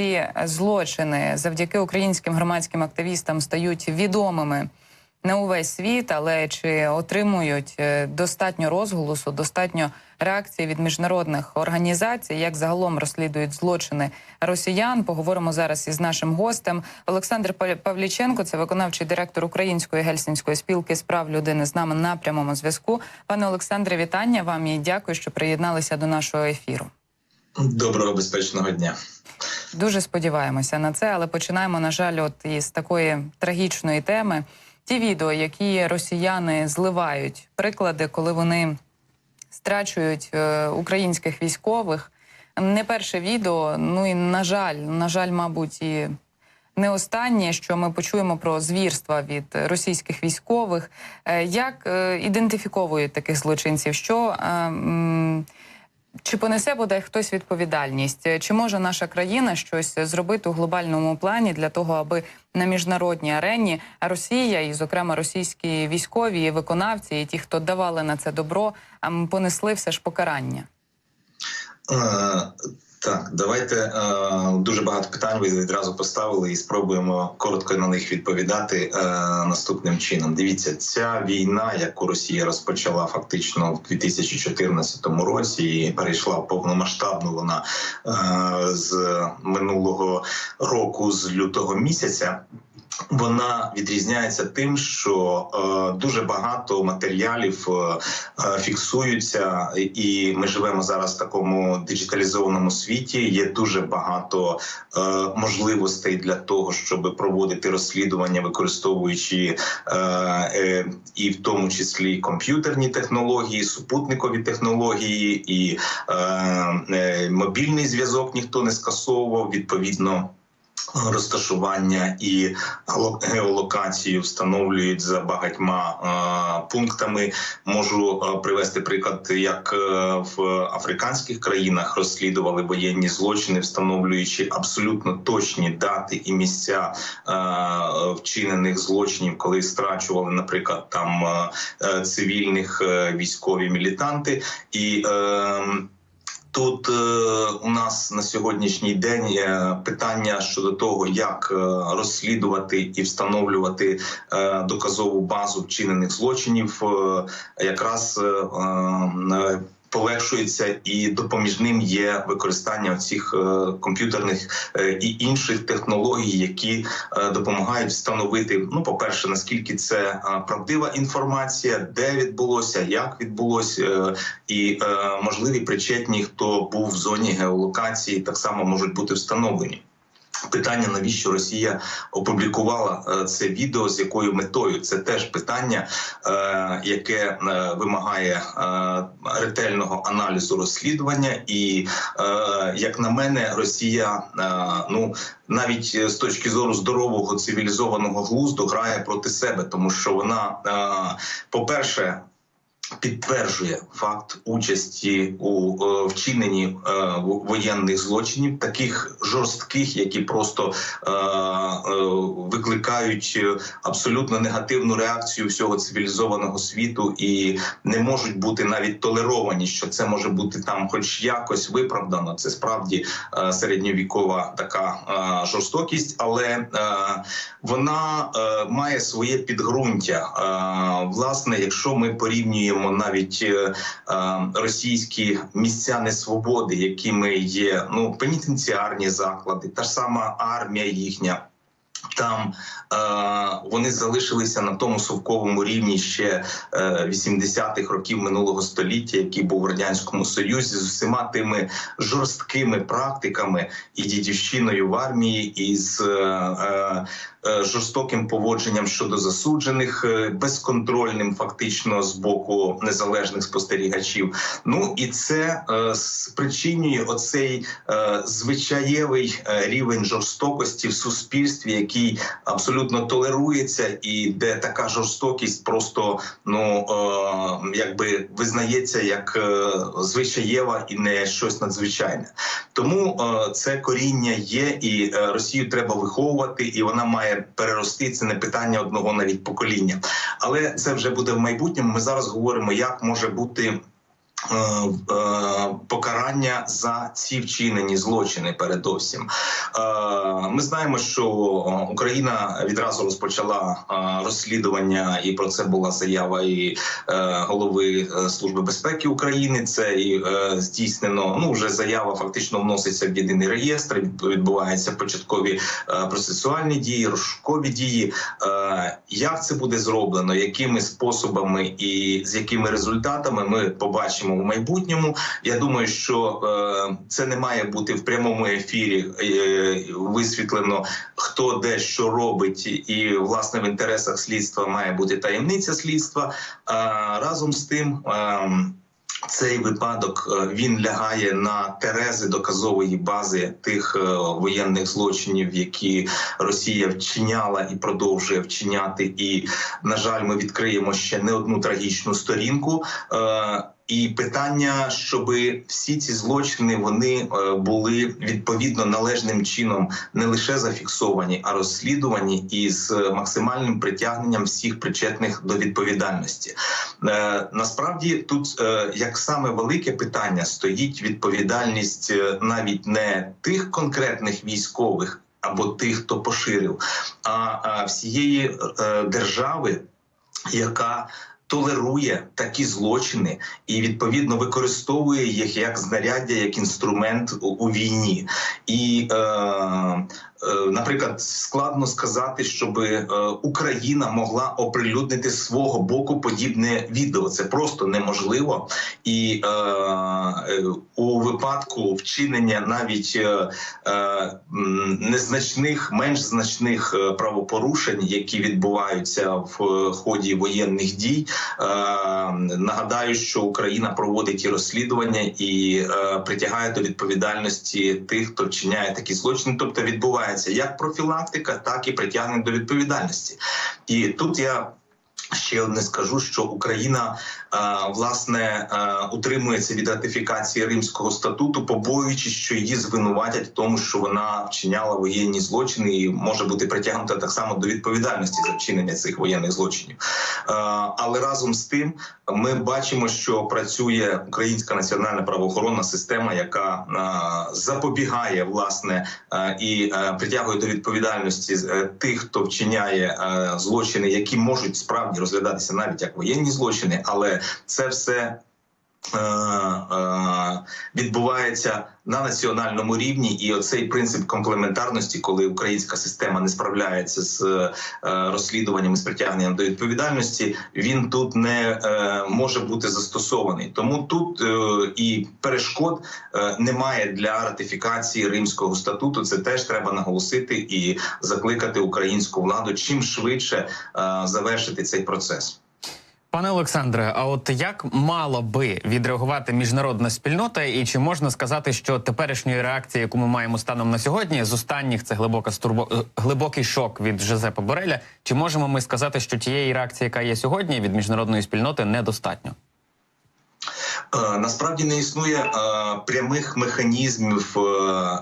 ці злочини завдяки українським громадським активістам стають відомими на увесь світ, але чи отримують е, достатньо розголосу, достатньо реакції від міжнародних організацій, як загалом розслідують злочини росіян? Поговоримо зараз із нашим гостем. Олександр Пав- Павліченко, це виконавчий директор Української гельсінської спілки з прав людини з нами на прямому зв'язку. Пане Олександре, вітання вам і дякую, що приєдналися до нашого ефіру. Доброго безпечного дня. Дуже сподіваємося на це, але починаємо, на жаль, от із такої трагічної теми. Ті відео, які росіяни зливають, приклади, коли вони страчують е, українських військових. Не перше відео. Ну і на жаль, на жаль, мабуть, і не останнє, що ми почуємо про звірства від російських військових. Е, Як е, ідентифіковують таких злочинців? Що е, чи понесе бодай хтось відповідальність? Чи може наша країна щось зробити у глобальному плані для того, аби на міжнародній арені Росія і, зокрема, російські військові і виконавці, і ті, хто давали на це добро, ам, понесли все ж покарання? Так, давайте е, дуже багато питань ви відразу поставили і спробуємо коротко на них відповідати е, наступним чином. Дивіться, ця війна, яку Росія розпочала фактично в 2014 році, і перейшла в повномасштабну вона е, з минулого року, з лютого місяця. Вона відрізняється тим, що е, дуже багато матеріалів е, е, фіксуються, і ми живемо зараз в такому диджиталізованому світі. Є дуже багато е, можливостей для того, щоб проводити розслідування, використовуючи е, е, і в тому числі комп'ютерні технології, супутникові технології, і е, е, мобільний зв'язок ніхто не скасовував відповідно розташування і геолокацію встановлюють за багатьма е, пунктами. Можу е, привести приклад, як е, в африканських країнах розслідували воєнні злочини, встановлюючи абсолютно точні дати і місця вчинених злочинів, коли страчували, наприклад, там цивільних військові мілітанти і. Тут е, у нас на сьогоднішній день є питання щодо того, як е, розслідувати і встановлювати е, доказову базу вчинених злочинів, е, якраз е, е, полегшується і допоміжним є використання цих комп'ютерних е, і інших технологій, які е, допомагають встановити. Ну, по перше, наскільки це е, правдива інформація, де відбулося, як відбулося, е, і е, можливі причетні, хто був в зоні геолокації, так само можуть бути встановлені. Питання, навіщо Росія опублікувала е, це відео, з якою метою? Це теж питання, е, яке е, вимагає ретельного аналізу розслідування. І як на мене, Росія ну навіть з точки зору здорового цивілізованого глузду грає проти себе, тому що вона, е, по-перше, підтверджує факт участі у е, вчиненні е, воєнних злочинів, таких жорстких, які просто е, викликають абсолютно негативну реакцію всього цивілізованого світу і не можуть бути навіть толеровані, що це може бути там, хоч якось виправдано. Це справді середньовікова така жорстокість, але вона має своє підґрунтя. Власне, якщо ми порівнюємо навіть е, е, російські місця несвободи, якими є ну пенітенціарні заклади, та ж сама армія їхня. Там е, вони залишилися на тому совковому рівні ще е, 80-х років минулого століття, який був в радянському союзі, з усіма тими жорсткими практиками і дідівщиною в армії, і з е, е, жорстоким поводженням щодо засуджених, е, безконтрольним фактично з боку незалежних спостерігачів. Ну і це е, спричинює оцей е, звичаєвий е, рівень жорстокості в суспільстві, який абсолютно толерується, і де така жорстокість просто ну е, якби визнається як е, звичаєва і не щось надзвичайне. Тому е, це коріння є, і е, Росію треба виховувати, і вона має перерости. Це не питання одного навіть покоління, але це вже буде в майбутньому. Ми зараз говоримо, як може бути. Е, е, покарання за ці вчинені злочини. Передовсім Е, ми знаємо, що Україна відразу розпочала розслідування, і про це була заява і голови служби безпеки України. Це і здійснено. Ну вже заява фактично вноситься в єдиний реєстр. Відбуваються початкові процесуальні дії, розшукові дії. Як це буде зроблено, якими способами і з якими результатами ми побачимо в майбутньому. Я думаю, що е, це не має бути в прямому ефірі е, висвітлено, хто де що робить, і власне в інтересах слідства має бути таємниця слідства. А разом з тим. ем, цей випадок е, він лягає на терези доказової бази тих е, воєнних злочинів, які Росія вчиняла і продовжує вчиняти. І на жаль, ми відкриємо ще не одну трагічну сторінку. І питання, щоб всі ці злочини вони е, були відповідно належним чином не лише зафіксовані, а розслідувані із максимальним притягненням всіх причетних до відповідальності. Е, Насправді тут е, як саме велике питання стоїть відповідальність навіть не тих конкретних військових або тих, хто поширив, а, всієї держави, яка толерує такі злочини і відповідно використовує їх як знаряддя, як інструмент у, війні. І, е, наприклад, складно сказати, щоб е, Україна могла оприлюднити свого боку подібне відео. Це просто неможливо. І е, е, у випадку вчинення навіть е, е, незначних, менш значних е, правопорушень, які відбуваються в е, ході воєнних дій. Е, Нагадаю, що Україна проводить і розслідування і е, притягає до відповідальності тих, хто вчиняє такі злочини. Тобто відбувається як профілактика, так і притягнення до відповідальності. І тут я. Ще одне скажу, що Україна власне утримується від ратифікації Римського статуту, побоюючись, що її звинуватять в тому, що вона вчиняла воєнні злочини і може бути притягнута так само до відповідальності за вчинення цих воєнних злочинів. Але разом з тим ми бачимо, що працює українська національна правоохоронна система, яка запобігає власне і притягує до відповідальності е, тих, хто вчиняє е, злочини, які можуть справді розглядатися навіть як воєнні злочини, але це все. е, е, Відбувається на національному рівні, і оцей принцип комплементарності, коли українська система не справляється з е, розслідуванням і з притягненням до відповідальності, він тут не може бути застосований. Тому тут і перешкод немає для ратифікації Римського статуту. Це теж треба наголосити і закликати українську владу чим швидше завершити цей процес. Пане Олександре, а от як мала би відреагувати міжнародна спільнота, і чи можна сказати, що теперішньої реакції, яку ми маємо станом на сьогодні, з останніх це глибока стурбо е, глибокий шок від Жозепа Бореля? Чи можемо ми сказати, що тієї реакції, яка є сьогодні від міжнародної спільноти, недостатньо? Е, Насправді не існує е, прямих механізмів е,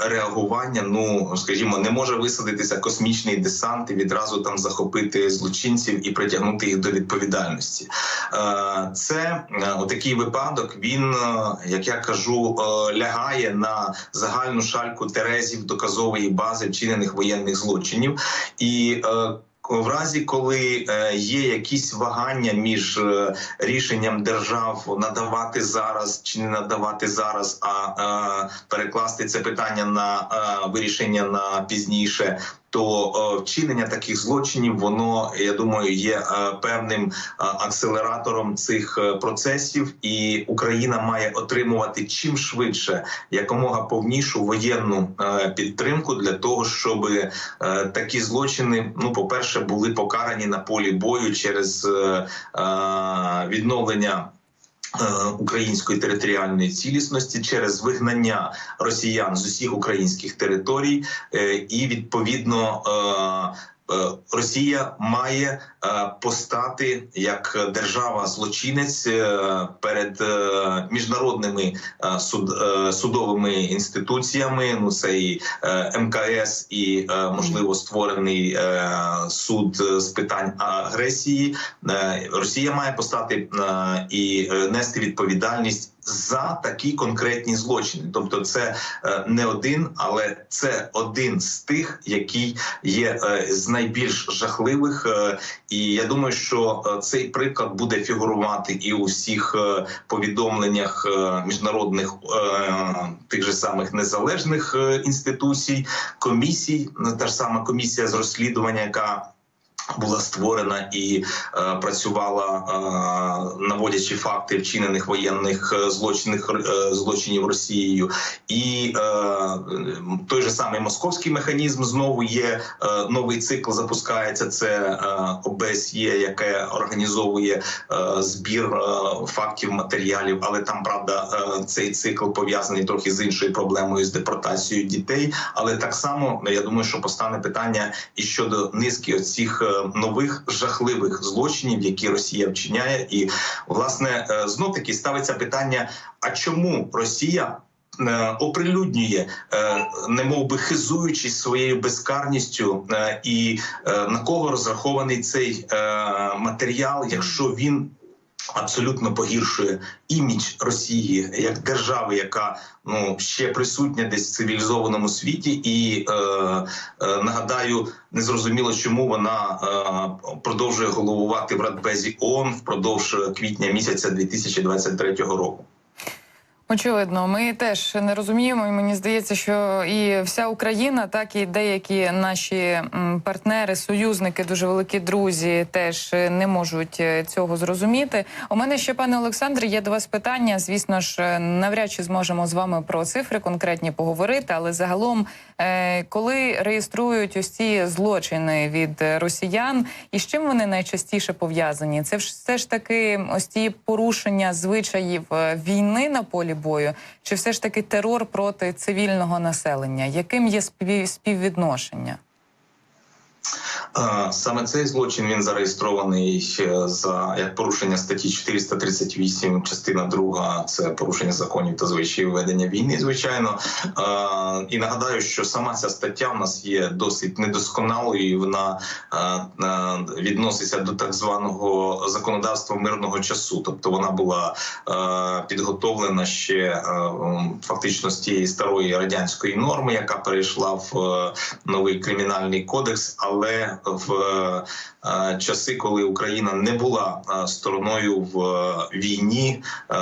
реагування. Ну скажімо, не може висадитися космічний десант і відразу там захопити злочинців і притягнути їх до відповідальності. Це отакий випадок. Він, як я кажу, лягає на загальну шальку терезів доказової бази вчинених воєнних злочинів і. В разі, коли е, є якісь вагання між е, рішенням держав надавати зараз чи не надавати зараз, а е, перекласти це питання на вирішення на пізніше. То е, вчинення таких злочинів, воно я думаю, є е, певним е, акселератором цих процесів, і Україна має отримувати чим швидше якомога повнішу воєнну підтримку для того, щоб такі злочини, ну по перше, були покарані на полі бою через відновлення. Е, Української територіальної цілісності через вигнання росіян з усіх українських територій, е, і відповідно е, Росія має е, постати як держава-злочинець е, перед е, міжнародними е, суд, е, судовими інституціями. Ну це і е, МКС, і е, можливо створений е, суд з питань агресії. Е, Росія має постати е, і е, нести відповідальність за такі конкретні злочини. Тобто, це е, не один, але це один з тих, який є е, з найбільш жахливих. Е, і я думаю, що цей приклад буде фігурувати і у всіх повідомленнях міжнародних тих же самих незалежних інституцій, комісій, та ж сама комісія з розслідування, яка була створена і е, працювала, е, наводячи факти вчинених воєнних е, злочинних е, злочинів Росією, і е, той же самий московський механізм знову є е, новий цикл. Запускається це е, ОБСЄ, яке організовує е, збір е, фактів матеріалів, але там правда е, цей цикл пов'язаний трохи з іншою проблемою з депортацією дітей. Але так само я думаю, що постане питання і щодо низки оцих е, нових жахливих злочинів, які Росія вчиняє, і власне е, знов таки ставиться питання: а чому Росія? е, Оприлюднює, е, немов би хизуючись своєю безкарністю, і на кого розрахований цей матеріал, якщо він абсолютно погіршує імідж Росії як держави, яка ну ще присутня десь в цивілізованому світі, і е, е, нагадаю, незрозуміло, чому вона е, продовжує головувати в Радбезі ООН впродовж квітня місяця 2023 року. Очевидно, ми теж не розуміємо. і Мені здається, що і вся Україна, так і деякі наші партнери, союзники, дуже великі друзі, теж е, не можуть е, цього зрозуміти. У мене ще, пане Олександре, є до вас питання. Звісно ж, е, навряд чи зможемо з вами про цифри конкретні поговорити, але загалом, коли реєструють ось ці злочини від росіян, і з чим вони найчастіше пов'язані? Це все ж таки ось ці порушення звичаїв війни на полі бою, чи все ж таки терор проти цивільного населення? Яким є спів- співвідношення? Е, Саме цей злочин він зареєстрований е, за як порушення статті 438, частина 2, це порушення законів та звичаїв ведення війни. Звичайно, Е, і нагадаю, що сама ця стаття в нас є досить недосконалою. і Вона відноситься до так званого законодавства мирного часу, тобто вона була підготовлена ще фактично з тієї старої радянської норми, яка перейшла в новий кримінальний кодекс, але в е, часи, коли Україна не була е, стороною в е, війні, е,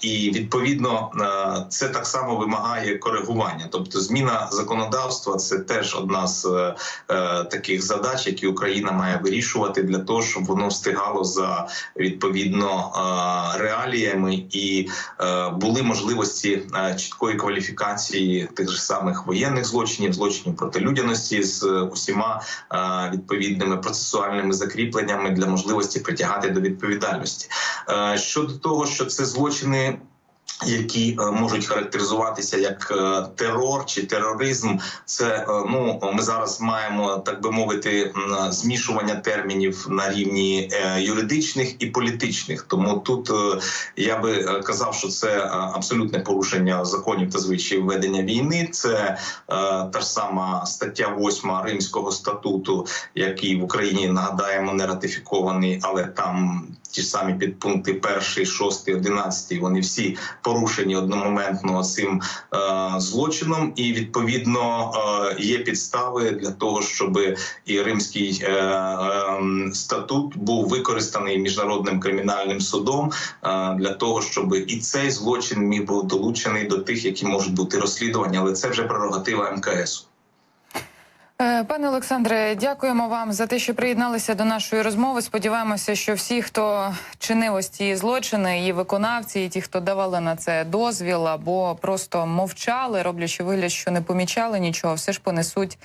і відповідно е, це так само вимагає коригування. Тобто, зміна законодавства це теж одна з е, е, таких задач, які Україна має вирішувати для того, щоб воно встигало за відповідно е, реаліями і е, були можливості е, чіткої кваліфікації тих же самих воєнних злочинів, злочинів проти людяності з е, усіма е, відповідними процесуальними закріпленнями для можливості притягати до відповідальності. Е, Щодо того, що це злочини. Які е, можуть характеризуватися як е, терор чи тероризм, це е, ну ми зараз маємо так би мовити змішування термінів на рівні юридичних і політичних. Тому тут я би казав, що це абсолютне порушення законів та звичаїв ведення війни. Це та ж сама стаття 8 Римського статуту, який в Україні нагадаємо не ратифікований, але там ті ж самі підпункти 1, 6, 11, вони всі порушені одномоментно цим е, злочином, і відповідно е, є підстави для того, щоб і римський е, е, статут був використаний міжнародним кримінальним судом е, для того, щоб і цей злочин міг був долучений до тих, які можуть бути розслідувані, але це вже прерогатива МКС. Е, Пане Олександре, дякуємо вам за те, що приєдналися до нашої розмови. Сподіваємося, що всі, хто чинив ось ці злочини, і виконавці, і ті, хто давали на це дозвіл, або просто мовчали, роблячи вигляд, що не помічали нічого, все ж понесуть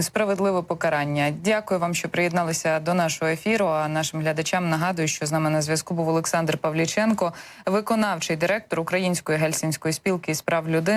справедливе покарання. Дякую вам, що приєдналися до нашого ефіру. А нашим глядачам нагадую, що з нами на зв'язку був Олександр Павліченко, виконавчий директор Української гельсінської спілки із прав людини.